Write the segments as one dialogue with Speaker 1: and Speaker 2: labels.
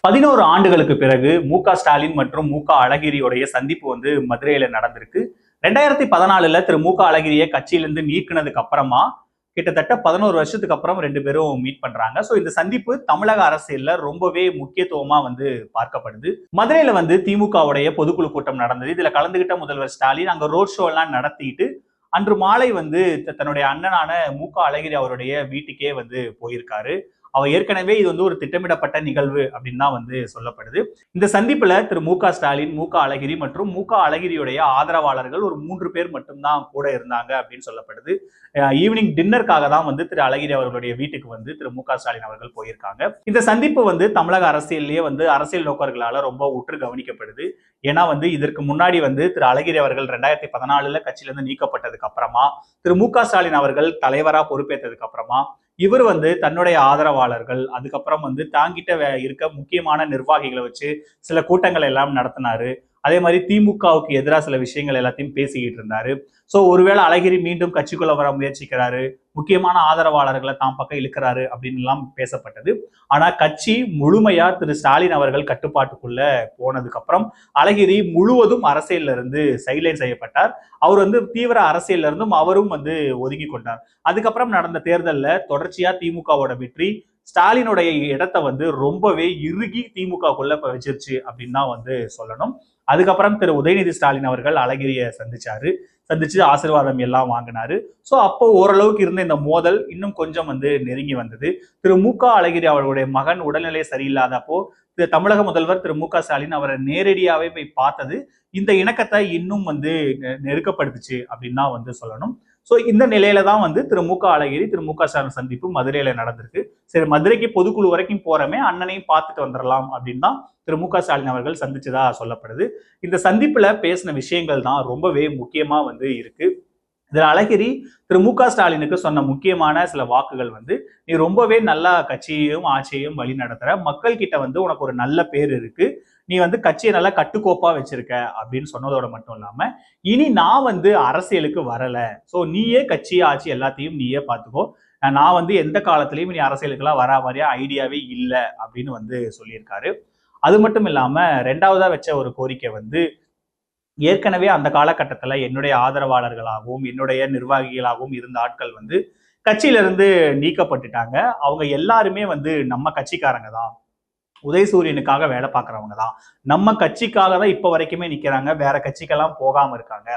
Speaker 1: பதினோரு ஆண்டுகளுக்கு பிறகு மு ஸ்டாலின் மற்றும் மு க அழகிரியுடைய சந்திப்பு வந்து மதுரையில நடந்திருக்கு. ரெண்டாயிரத்தி பதினாலுல திரு மு க அழகிரியை கட்சியிலிருந்து நீக்கினதுக்கு அப்புறமா கிட்டத்தட்ட பதினோரு வருஷத்துக்கு அப்புறம் ரெண்டு பேரும் மீட் பண்றாங்க. ஸோ இந்த சந்திப்பு தமிழக அரசியல்ல ரொம்பவே முக்கியத்துவமா வந்து பார்க்கப்படுது. மதுரையில வந்து திமுகவுடைய பொதுக்குழு கூட்டம் நடந்தது. இதுல கலந்துகிட்ட முதல்வர் ஸ்டாலின் அங்க ரோட் ஷோ எல்லாம் நடத்திட்டு அன்று மாலை வந்து த- தன்னுடைய அண்ணனான மு க அழகிரி அவருடைய வீட்டுக்கே வந்து போயிருக்காரு. அவ ஏற்கனவே இது வந்து ஒரு திட்டமிடப்பட்ட நிகழ்வு அப்படின்னு தான் வந்து சொல்லப்படுது. இந்த சந்திப்புல திரு மு க ஸ்டாலின் மு அழகிரி மற்றும் மு அழகிரியுடைய ஆதரவாளர்கள் ஒரு மூன்று பேர் மட்டும்தான் கூட இருந்தாங்க அப்படின்னு சொல்லப்படுது. ஈவினிங் டின்னருக்காக தான் வந்து திரு அழகிரி அவர்களுடைய வீட்டுக்கு வந்து திரு மு க ஸ்டாலின் அவர்கள் போயிருக்காங்க. இந்த சந்திப்பு வந்து தமிழக அரசியல்லையே வந்து அரசியல் நோக்கர்களால ரொம்ப உற்று கவனிக்கப்படுது. ஏன்னா வந்து இதற்கு முன்னாடி வந்து திரு அழகிரி அவர்கள் ரெண்டாயிரத்தி பதினாலுல கட்சியிலிருந்து நீக்கப்பட்டதுக்கு அப்புறமா திரு மு க ஸ்டாலின் அவர்கள் தலைவரா பொறுப்பேற்றதுக்கு அப்புறமா இவர் வந்து தன்னுடைய ஆதரவாளர்கள் அதுக்கப்புறம் வந்து தாங்கிட்ட வே- இருக்க முக்கியமான நிர்வாகிகளை வச்சு சில கூட்டங்கள் எல்லாம் நடத்தினாரு. அதே மாதிரி திமுகவுக்கு எதிராக சில விஷயங்கள் எல்லாத்தையும் பேசிக்கிட்டு இருந்தாரு. ஸோ ஒருவேளை அழகிரி மீண்டும் கட்சிக்குள்ள வர முயற்சிக்கிறாரு. முக்கியமான ஆதரவாளர்களை தாம் பக்கம் இழுக்கிறாரு அப்படின்லாம் பேசப்பட்டது. ஆனா கட்சி முழுமையா திரு ஸ்டாலின் அவர்கள் கட்டுப்பாட்டுக்குள்ள போனதுக்கு அப்புறம் அழகிரி முழுவதும் அரசியல்ல இருந்து சைட்லைன் செய்யப்பட்டார். அவர் வந்து தீவிர அரசியல்ல இருந்தும் அவரும் வந்து ஒதுங்கி கொண்டார். அதுக்கப்புறம் நடந்த தேர்தலில் தொடர்ச்சியா திமுகவோட வெற்றி ஸ்டாலினுடைய இடத்தை வந்து ரொம்பவே இறுகி திமுகக்குள்ள வச்சிருச்சு அப்படின்னு தான் வந்து சொல்லணும். அதுக்கப்புறம் திரு உதயநிதி ஸ்டாலின் அவர்கள் அழகிரியை சந்திச்சாரு. சந்திச்சு ஆசீர்வாதம் எல்லாம் வாங்கினாரு. ஸோ அப்போ ஓரளவுக்கு இருந்த இந்த மோதல் இன்னும் கொஞ்சம் வந்து நெருங்கி வந்தது. திரு மு க. அழகிரி அவர்களுடைய மகன் உடல்நிலை சரியில்லாதப்போ திரு தமிழக முதல்வர் திரு மு க. ஸ்டாலின் அவரை நேரடியாகவே போய் பார்த்தது இந்த இணக்கத்தை இன்னும் வந்து நெ- நெருக்கப்படுத்துச்சு அப்படின்னு தான் வந்து சொல்லணும். ஸோ இந்த நிலையில தான் வந்து திரு மு க அழகிரி திரு மு க ஸ்டாலின் சந்திப்பு மதுரையில நடந்திருக்கு. சரி மதுரைக்கு பொதுக்குழு வரைக்கும் போறமே அண்ணனையும் பார்த்துட்டு வந்துடலாம் அப்படின்னு தான் திரு மு க ஸ்டாலின் அவர்கள் சந்திச்சதா சொல்லப்படுது. இந்த சந்திப்புல பேசின விஷயங்கள் தான் ரொம்பவே முக்கியமா வந்து இருக்கு. இதில் அழகிரி திரு மு க ஸ்டாலினுக்கு சொன்ன முக்கியமான சில வாக்குகள் வந்து நீ ரொம்பவே நல்லா கட்சியையும் ஆட்சியையும் வழி நடத்துற மக்கள் கிட்ட வந்து உனக்கு ஒரு நல்ல பேர் இருக்கு நீ வந்து கட்சியை நல்லா கட்டுக்கோப்பா வச்சிருக்க அப்படின்னு சொன்னதோட மட்டும் இல்லாம இனி நான் வந்து அரசியலுக்கு வரல. ஸோ நீயே கட்சி ஆட்சி எல்லாத்தையும் நீயே பார்த்துக்கோ. நான் வந்து எந்த காலத்திலயும் நீ அரசியலுக்கெல்லாம் வரா மாதிரியா ஐடியாவே இல்லை அப்படின்னு வந்து சொல்லியிருக்காரு. அது மட்டும் இல்லாம ரெண்டாவதா வச்ச ஒரு கோரிக்கை வந்து ஏற்கனவே அந்த காலகட்டத்தில் என்னுடைய ஆதரவாளர்களாகவும் என்னுடைய நிர்வாகிகளாகவும் இருந்த ஆட்கள் வந்து கட்சியிலிருந்து நீக்கப்பட்டுட்டாங்க. அவங்க எல்லாருமே வந்து நம்ம கட்சிக்காரங்க தான். உதயசூரியனுக்காக வேலை பார்க்குறவங்க தான். நம்ம கட்சிக்காக தான் இப்போ வரைக்குமே நிற்கிறாங்க வேற கட்சிக்கெல்லாம் போகாமல் இருக்காங்க.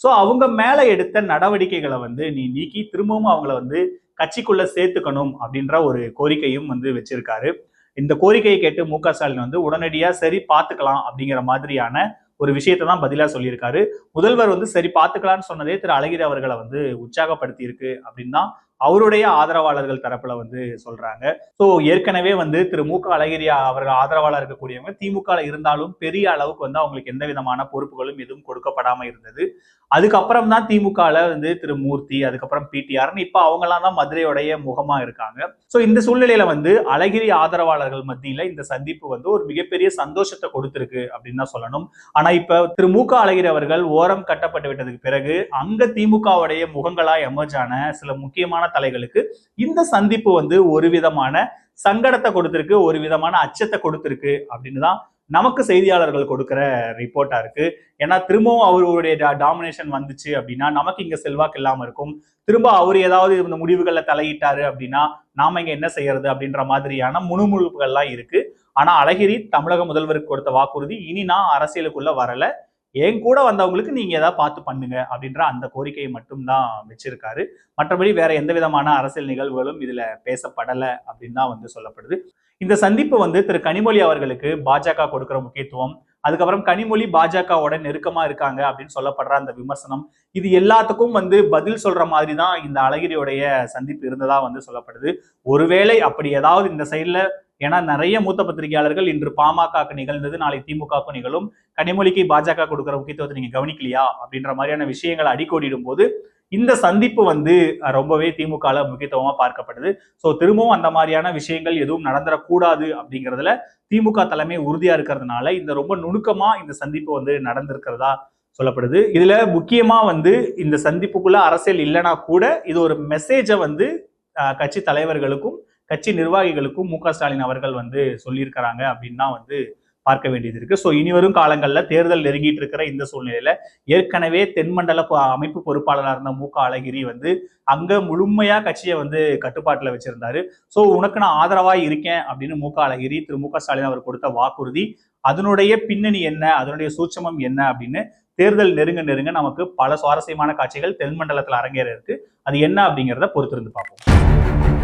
Speaker 1: ஸோ அவங்க மேலே எடுத்த நடவடிக்கைகளை வந்து நீ நீக்கி திரும்பவும் அவங்கள வந்து கட்சிக்குள்ள சேர்த்துக்கணும் அப்படின்ற ஒரு கோரிக்கையும் வந்து வச்சிருக்காரு. இந்த கோரிக்கையை கேட்டு மு க ஸ்டாலின் வந்து உடனடியாக சரி பார்த்துக்கலாம் அப்படிங்கிற மாதிரியான ஒரு விஷயத்தை தான் பதிலாக சொல்லியிருக்காரு. முதல்வர் வந்து சரி பார்த்துக்கலாம்னு சொன்னதே திரு அழகிரி அவர்களை வந்து உற்சாகப்படுத்தி இருக்கு அப்படின்னு தான் அவருடைய ஆதரவாளர்கள் தரப்புல வந்து சொல்றாங்க. ஸோ ஏற்கனவே வந்து திரு மு க அழகிரி அவர்கள் ஆதரவாளர் இருக்கக்கூடியவங்க திமுக இருந்தாலும் பெரிய அளவுக்கு வந்து அவங்களுக்கு எந்த விதமான பொறுப்புகளும் எதுவும் கொடுக்கப்படாம இருந்தது. அதுக்கப்புறம் தான் திமுகல வந்து திரு மூர்த்தி அதுக்கப்புறம் பிடிஆர்னு இப்போ அவங்களாம் தான் மதுரையோடைய முகமா இருக்காங்க. ஸோ இந்த சூழ்நிலையில வந்து அழகிரி ஆதரவாளர்கள் மத்தியில இந்த சந்திப்பு வந்து ஒரு மிகப்பெரிய சந்தோஷத்தை கொடுத்திருக்கு அப்படின்னு தான் சொல்லணும். ஆனா இப்ப திரு மு க அழகிரி அவர்கள் ஓரம் கட்டப்பட்டு விட்டதுக்கு பிறகு அங்க திமுகவுடைய முகங்களா எமர்ஜான சில முக்கியமான தலைகளுக்கு இந்த சந்திப்பு வந்து ஒரு விதமான சங்கடத்தை கொடுத்திருக்கு ஒரு விதமான அச்சத்தை கொடுத்திருக்கு அப்படின்னு தான் நமக்கு செய்தியாளர்கள் கொடுக்கிற ரிப்போர்ட்டா இருக்கு. ஏன்னா திரும்பவும் அவருடைய டாமினேஷன் வந்துச்சு அப்படின்னா நமக்கு இங்க செல்வாக்கு இல்லாம இருக்கும். திரும்ப அவர் ஏதாவது இந்த முடிவுகளில் தலையிட்டாரு அப்படின்னா நாம இங்க என்ன செய்யறது அப்படின்ற மாதிரியான முணுமுணுப்புகள்லாம் இருக்கு. ஆனா அழகிரி தமிழக முதல்வருக்கு கொடுத்த வாக்குறுதி இனி நான் அரசியலுக்குள்ள வரல. என் கூட வந்தவங்களுக்கு நீங்க ஏதாவது பார்த்து பண்ணுங்க அப்படின்ற அந்த கோரிக்கையை மட்டும்தான் வச்சிருக்காரு. மற்றபடி வேற எந்த விதமான அரசியல் நிகழ்வுகளும் இதுல பேசப்படல அப்படின்னு தான் வந்து சொல்லப்படுது. இந்த சந்திப்பு வந்து திரு கனிமொழி அவர்களுக்கு பாஜக கொடுக்கிற முக்கியத்துவம் அதுக்கப்புறம் கனிமொழி பாஜகவோட நெருக்கமா இருக்காங்க அப்படின்னு சொல்லப்படுற அந்த விமர்சனம் இது எல்லாத்துக்கும் வந்து பதில் சொல்ற மாதிரி தான் இந்த அழகிரியுடைய சந்திப்பு இருந்ததா வந்து சொல்லப்படுது. ஒருவேளை அப்படி ஏதாவது இந்த சைட்ல ஏன்னா நிறைய மூத்த பத்திரிகையாளர்கள் இன்று பாமகக்கு நிகழ்ந்தது நாளை திமுகவுக்கு நிகழும். கனிமொழிக்கு பாஜக கொடுக்குற முக்கியத்துவத்தை நீங்க கவனிக்கலையா? அப்படின்ற மாதிரியான விஷயங்களை அடிக்கோடிடும் போது இந்த சந்திப்பு வந்து ரொம்பவே திமுக முக்கியத்துவமா பார்க்கப்படுது ஸோ திரும்பவும் அந்த மாதிரியான விஷயங்கள் எதுவும் நடந்துடக்கூடாது அப்படிங்கிறதுல திமுக தலைமை உறுதியா இருக்கிறதுனால இந்த ரொம்ப நுணுக்கமா இந்த சந்திப்பு வந்து நடந்திருக்கிறதா சொல்லப்படுது. இதுல முக்கியமா வந்து இந்த சந்திப்புக்குள்ள அரசியல் இல்லைன்னா கூட இது ஒரு மெசேஜை வந்து கட்சி தலைவர்களுக்கும் கட்சி நிர்வாகிகளுக்கும் மு ஸ்டாலின் அவர்கள் வந்து சொல்லியிருக்கிறாங்க அப்படின்னா வந்து பார்க்க வேண்டியது இருக்கு. ஸோ இனிவரும் காலங்களில் தேர்தல் நெருங்கிட்டு இருக்கிற இந்த சூழ்நிலையில ஏற்கனவே தென்மண்டல அமைப்பு பொறுப்பாளராக இருந்த மு அழகிரி வந்து அங்க முழுமையா கட்சியை வந்து கட்டுப்பாட்டில் வச்சிருந்தாரு. ஸோ உனக்கு நான் ஆதரவாக இருக்கேன் அப்படின்னு மு அழகிரி திரு மு ஸ்டாலின் அவர் கொடுத்த வாக்குறுதி அதனுடைய பின்னணி என்ன அதனுடைய சூட்சமம் என்ன அப்படின்னு தேர்தல் நெருங்க நெருங்க நமக்கு பல சுவாரஸ்யமான காட்சிகள் தென்மண்டலத்தில் அரங்கேற இருக்கு. அது என்ன அப்படிங்கிறத பொறுத்திருந்து பார்ப்போம்.